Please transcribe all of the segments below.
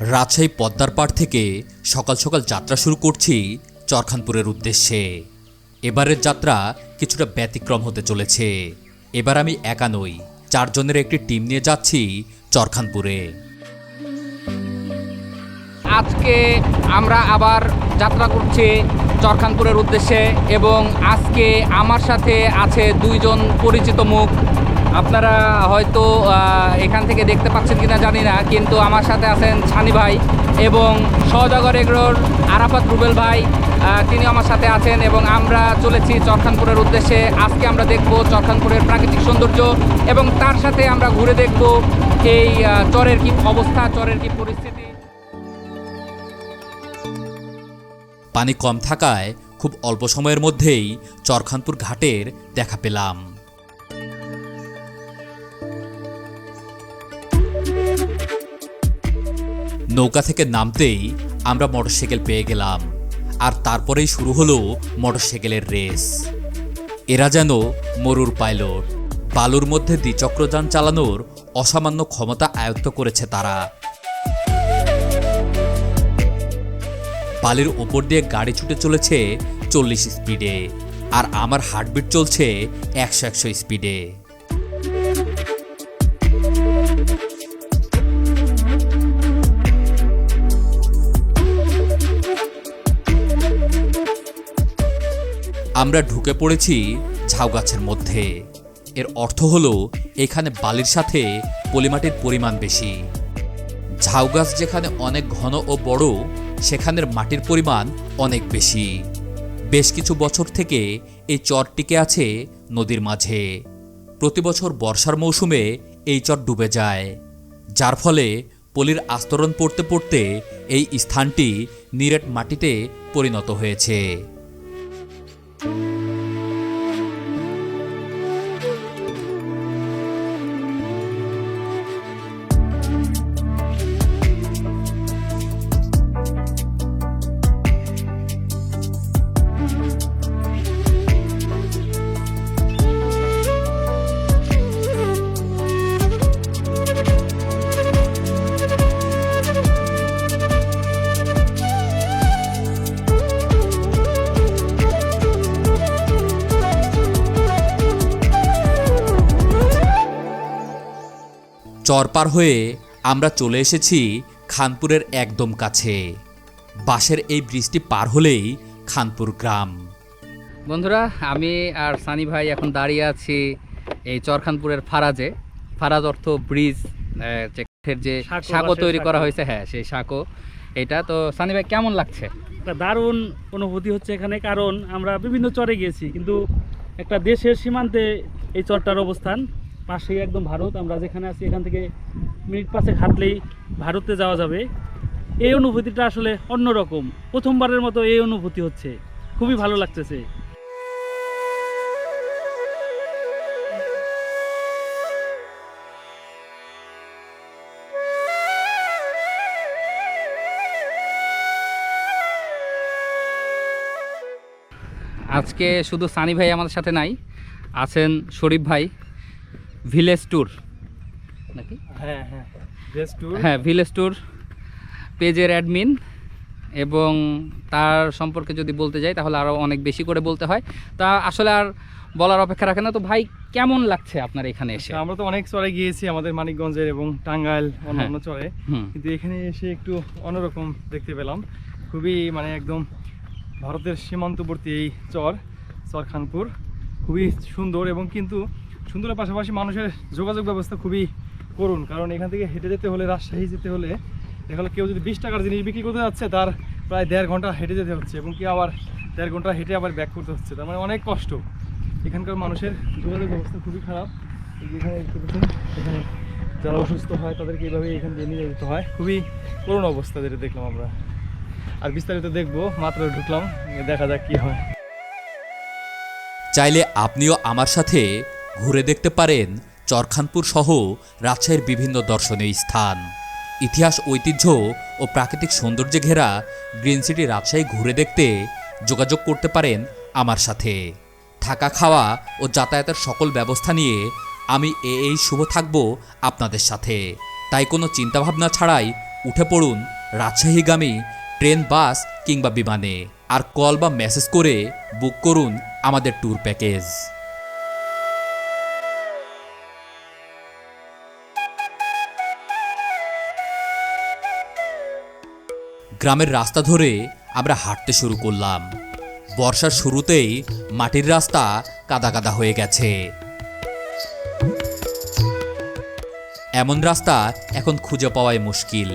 রাজশাহী পদ্মার পাড় থেকে সকাল সকাল যাত্রা শুরু করছি চরখানপুরের উদ্দেশ্যে। এবারের যাত্রা কিছুটা ব্যতিক্রম হতে চলেছে। এবার আমি একা নই, চারজনের একটি টিম নিয়ে যাচ্ছি চরখানপুরে। আজকে আমরা আবার যাত্রা করছি চরখানপুরের উদ্দেশ্যে এবং আজকে আমার সাথে আছে দুইজন পরিচিত মুখ। আপনারা হয়তো এখান থেকে দেখতে পাচ্ছেন কিনা জানি না, কিন্তু আমার সাথে আছেন ছানি ভাই এবং সহজাগর এগ্রোর আরাফাত রুবেল ভাই তিনি আমার সাথে আছেন এবং আমরা চলেছি চরখানপুরের উদ্দেশ্যে। আজকে আমরা দেখব চরখানপুরের প্রাকৃতিক সৌন্দর্য এবং তার সাথে আমরা ঘুরে দেখব এই চরের কি অবস্থা, চরের কি পরিস্থিতি। পানি কম থাকায় খুব অল্প সময়ের মধ্যেই চরখানপুর ঘাটের দেখা পেলাম। নৌকা থেকে নামতেই আমরা মোটরসাইকেল পেয়ে গেলাম। আর তারপরেই শুরু হলো মোটরসাইকেলের রেস। এরা যেন মরুর পাইলট। বালুর মধ্যে দ্বিচক্রযান চালানোর অসামান্য ক্ষমতা আয়ত্ত করেছে তারা। বালির ওপর দিয়ে গাড়ি ছুটে চলেছে চল্লিশ স্পিডে। আর আমার হার্টবিট চলছে একশো একশো স্পিডে। আমরা ঢুকে পড়েছি ঝাউ গাছের মধ্যে। এর অর্থ হলো, এখানে বালির সাথে পলিমাটির পরিমাণ বেশি। ঝাউ গাছ যেখানে অনেক ঘন ও বড়, সেখানের মাটির পরিমাণ অনেক বেশি। বেশ কিছু বছর থেকে এই চর টিকে আছে নদীর মাঝে। প্রতি বছর বর্ষার মৌসুমে এই চর ডুবে যায়। যার ফলে পলির আস্তরণ পড়তে পড়তে এই স্থানটি নিরেট মাটিতে পরিণত হয়েছে। চর পার হয়ে আমরা চলে এসেছি খানপুরের একদম কাছে। বাসের এই বৃষ্টি পার হলেই খানপুর গ্রাম। বন্ধুরা আমি আর সানি ভাই এখন দাঁড়িয়ে আছি এই চরখানপুরের ফারাজে। ফারাজ অর্থ ব্রিজ যে কাঠের যে সাঁকো, সাঁকো তৈরি করা হয়েছে হ্যাঁ সেই সাঁকো এটা তো সানি ভাই কেমন লাগছে? একটা দারুণ অনুভূতি হচ্ছে এখানে কারণ আমরা বিভিন্ন চরে গিয়েছি কিন্তু একটা দেশের সীমান্তে এই চরটার অবস্থান। পাশেই একদম ভারত। আমরা যেখানে আছি, এখান থেকে মিনিট পাঁচেক হাঁটলেই ভারতে যাওয়া যাবে। এই অনুভূতিটা আসলে অন্যরকম। প্রথমবারের মতো এই অনুভূতি হচ্ছে। খুবই ভালো লাগতেছে। আজকে শুধু সানি ভাই আমাদের সাথে নাই, আছেন শরীফ ভাই। Village tour. নাকি? হ্যাঁ হ্যাঁ। Best tour. হ্যাঁ ভিলেজ ট্যুর। পেজের অ্যাডমিন এবং তার সম্পর্কে যদি বলতে যাই তাহলে আরও অনেক বেশি করে বলতে হয়। তা আসলে আর বলার অপেক্ষা রাখে না। তো ভাই কেমন লাগছে আপনার এখানে এসে? আমরা তো অনেক চরে গিয়েছি আমাদের মানিকগঞ্জের এবং টাঙ্গাইল অন্যান্য চরে। কিন্তু এখানে এসে একটু অন্যরকম দেখতে পেলাম। খুবই মানে একদম ভারতের সীমান্তবর্তী এই চর চরখানপুর খুবই সুন্দর এবং কিন্তু সুন্দরের পাশাপাশি মানুষের যোগাযোগ ব্যবস্থা খুবই করুন। কারণ এখান থেকে হেঁটে যেতে হলে, রাজশাহী যেতে হলে দেখা কেউ যদি বিশ টাকার জিনিস বিক্রি করতে যাচ্ছে, তার প্রায় দেড় ঘণ্টা হেঁটে যেতে হচ্ছে এবং কি আবার দেড় ঘণ্টা হেঁটে আবার ব্যাক করতে হচ্ছে। তার মানে অনেক কষ্ট। এখানকার মানুষের যোগাযোগ ব্যবস্থা খুবই খারাপ। এখানে এখানে যারা অসুস্থ হয়, তাদেরকে এইভাবে এখান দিয়ে নিয়ে যেতে হয়। খুবই করুণ অবস্থা যেটা দেখলাম আমরা। আর বিস্তারিত দেখব, মাত্র ঢুকলাম, দেখা যাক কি হয়। চাইলে আপনিও আমার সাথে ঘুরে দেখতে পারেন চরখানপুর সহ রাজশাহীর বিভিন্ন দর্শনীয় স্থান। ইতিহাস, ঐতিহ্য ও প্রাকৃতিক সৌন্দর্যে ঘেরা গ্রিন সিটি রাজশাহী ঘুরে দেখতে যোগাযোগ করতে পারেন আমার সাথে। থাকা, খাওয়া ও যাতায়াতের সকল ব্যবস্থা নিয়ে আমি এ এই শুভ থাকব আপনাদের সাথে। তাই কোনো চিন্তাভাবনা ছাড়াই উঠে পড়ুন রাজশাহীগামী ট্রেন, বাস কিংবা বিমানে। আর কল বা মেসেজ করে বুক করুন আমাদের ট্যুর প্যাকেজ। গ্রামের রাস্তা ধরে আমরা হাঁটতে শুরু করলাম। বর্ষার শুরুতেই মাটির রাস্তা কাদা কাদা হয়ে গেছে। এমন রাস্তা এখন খুঁজে পাওয়াই মুশকিল।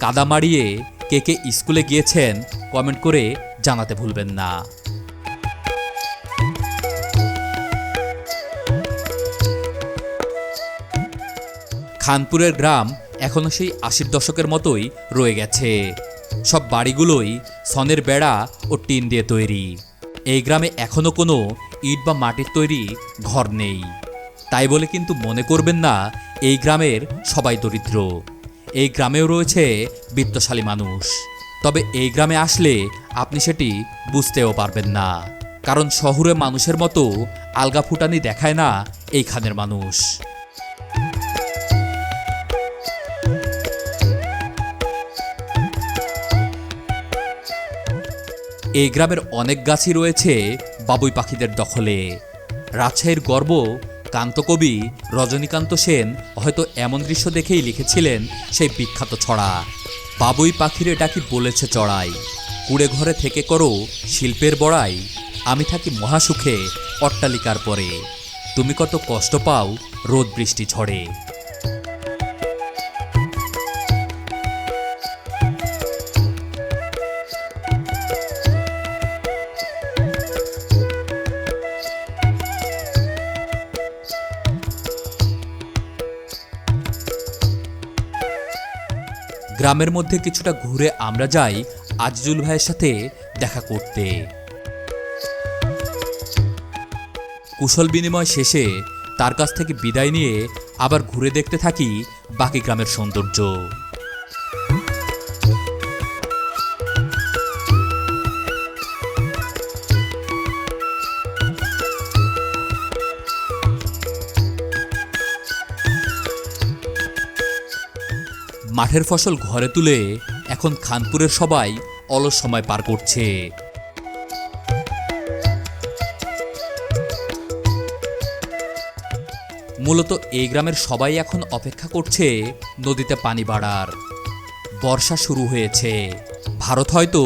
কাদা মারিয়ে কে কে স্কুলে গিয়েছেন কমেন্ট করে জানাতে ভুলবেন না। খানপুরের গ্রাম এখনও সেই আশির দশকের মতোই রয়ে গেছে। সব বাড়িগুলোই সনের বেড়া ও টিন দিয়ে তৈরি। এই গ্রামে এখনও কোনো ইট বা মাটির তৈরি ঘর নেই। তাই বলে কিন্তু মনে করবেন না, এই গ্রামের সবাই দরিদ্র। এই গ্রামেও রয়েছে বিত্তশালী মানুষ। তবে এই গ্রামে আসলে আপনি সেটি বুঝতেও পারবেন না। কারণ শহুরে মানুষের মতো আলগা ফুটানি দেখায় না এইখানের মানুষ। এই গ্রামের অনেক গাছই রয়েছে বাবুই পাখিদের দখলে। রাজশাহীর গর্ব, কান্তকবি রজনীকান্ত সেন হয়তো এমন দৃশ্য দেখেই লিখেছিলেন সেই বিখ্যাত ছড়া। বাবুই পাখিরে ডাকি বলেছে চড়াই? কুড়ে ঘরে থেকে করো শিল্পের বড়াই, আমি থাকি মহাসুখে অট্টালিকার পরে। তুমি কত কষ্ট পাও রোদ বৃষ্টি ঝড়ে। গ্রামের মধ্যে কিছুটা ঘুরে আমরা যাই আজিজুল ভাইয়ের সাথে দেখা করতে। কুশল বিনিময় শেষে তার কাছ থেকে বিদায় নিয়ে আবার ঘুরে দেখতে থাকি বাকি গ্রামের সৌন্দর্য। মাঠের ফসল ঘরে তুলে এখন খানপুরের সবাই অলস সময় পার করছে। মূলত এই গ্রামের সবাই এখন অপেক্ষা করছে নদীতে পানি বাড়ার। বর্ষা শুরু হয়েছে। ভারত হয়তো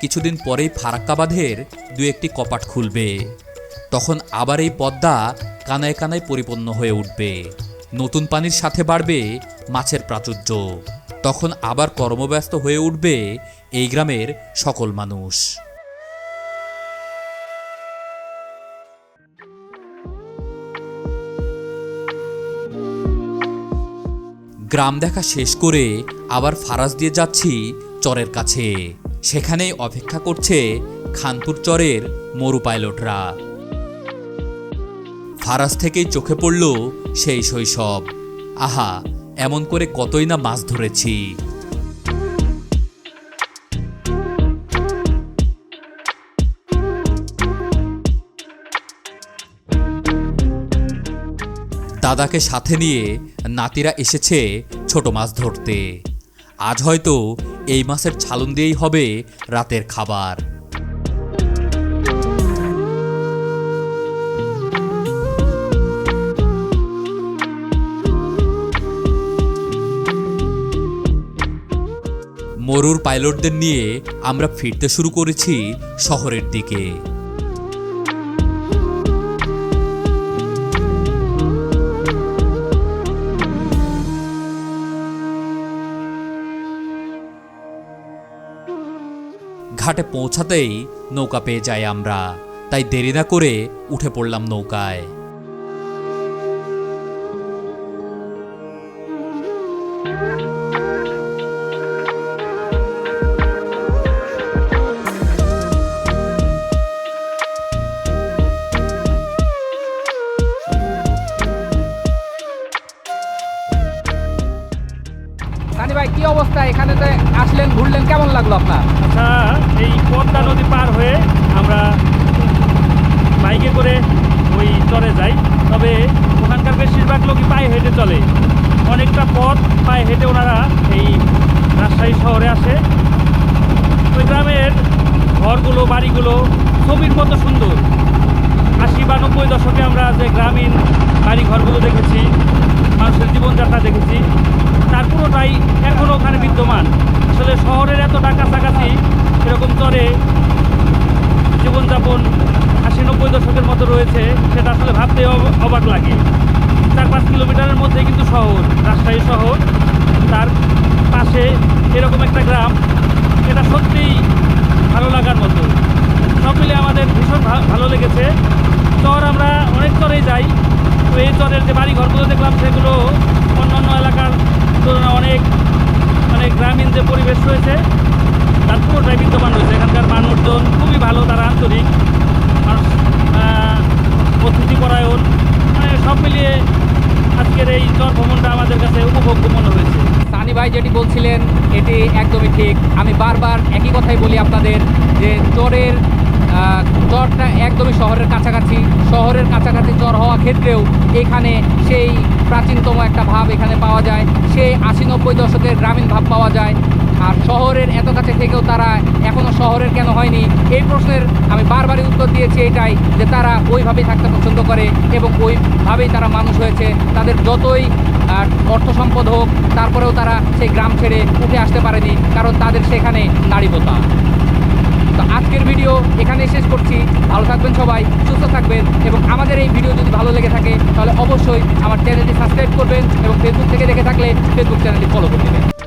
কিছুদিন পরেই ফারাক্কা বাঁধের দু একটি কপাট খুলবে। তখন আবার এই পদ্মা কানায় কানায় পরিপূর্ণ হয়ে উঠবে। নতুন পানির সাথে বাড়বে মাছের প্রাচুর্য। তখন আবার কর্মব্যস্ত হয়ে উঠবে এই গ্রামের সকল মানুষ। গ্রাম দেখা শেষ করে আবার ফারাজ দিয়ে যাচ্ছি চরের কাছে। সেখানেই অপেক্ষা করছে খানপুর চরের মরু পাইলটরা। ফারাজ থেকেই চোখে পড়ল সেই শৈশব। আহা এমন করে কতই না মাছ ধরেছি। দাদাকে সাথে নিয়ে নাতিরা এসেছে ছোট মাছ ধরতে। আজ হয়তো এই মাছের ছালুন দিয়েই হবে রাতের খাবার। মরুর পাইলটদের নিয়ে আমরা ফিরতে শুরু করেছি শহরের দিকে। ঘাটে পৌঁছাতেই নৌকা পেয়ে যাই আমরা। তাই দেরি না করে উঠে পড়লাম নৌকায়। কি অবস্থা? এখানে আসলেন, ঘুরলেন, কেমন লাগল আপনার? আচ্ছা এই পদ্মা নদী পার হয়ে আমরা বাইকে করে ওই চরে যাই। তবে ওখানকার বেশিরভাগ লোকই পায়ে হেঁটে চলে। অনেকটা পথ পায়ে হেঁটে ওনারা এই এই শহরে আসে। ওই গ্রামের ঘরগুলো, বাড়িগুলো ছবির মতো সুন্দর। আশি বা নব্বই দশকে আমরা যে গ্রামীণ বাড়ি ঘরগুলো দেখেছি মানুষের জীবনযাত্রা দেখেছি, তার পুরোটাই এখনও ওখানে বিদ্যমান। আসলে শহরের এত এতটা কাছাকাছি এরকম চরে জীবনযাপন আশি নব্বই দশকের মতো রয়েছে, সেটা আসলে ভাবতে অবাক লাগে। চার পাঁচ কিলোমিটারের মধ্যে কিন্তু শহর, রাজশাহী শহর, তার পাশে এরকম একটা গ্রাম, এটা সত্যিই ভালো লাগার মতো। সব মিলে আমাদের ভীষণ ভালো লেগেছে। চর আমরা অনেক চরেই যাই তো এই চরের যে বাড়ি ঘরগুলো দেখলাম সেগুলো অন্যান্য এলাকার তুলনায় অনেক মানে গ্রামীণ যে পরিবেশ রয়েছে তার পুরোটাই বিদ্যমান রয়েছে। এখানকার মানুষজন খুবই ভালো তারা আন্তরিক মানুষ আহ, অতিথি পরায়ণ মানে সব মিলিয়ে আজকের এই চর ভ্রমণটা আমাদের কাছে উপভোগ্য মনে হয়েছে সানি ভাই যেটি বলছিলেন এটি একদমই ঠিক। আমি বারবার একই কথাই বলি আপনাদের যে চরের চরটা একদমই শহরের কাছাকাছি শহরের কাছাকাছি চর হওয়া ক্ষেত্রেও এখানে সেই প্রাচীনতম একটা ভাব এখানে পাওয়া যায় সেই আশি নব্বই দশকের গ্রামীণ ভাব পাওয়া যায়। আর শহরের এত কাছে থেকেও তারা এখনও শহরের কেন হয়নি? এই প্রশ্নের আমি বারবারই উত্তর দিয়েছি এটাই, যে তারা ওইভাবেই থাকতে পছন্দ করে এবং ওইভাবেই তারা মানুষ হয়েছে। তাদের যতই অর্থ সম্পদ হোক, তারপরেও তারা সেই গ্রাম ছেড়ে উঠে আসতে পারেনি, কারণ তাদের সেখানে নারীবতা। তো আজকের ভিডিও এখানে শেষ করছি। ভালো থাকবেন সবাই, সুস্থ থাকবেন এবং আমাদের এই ভিডিও যদি ভালো লেগে থাকে, তাহলে অবশ্যই আমার চ্যানেলটি সাবস্ক্রাইব করবেন এবং ফেসবুক থেকে দেখে থাকলে ফেসবুক চ্যানেলটি ফলো করে দেবেন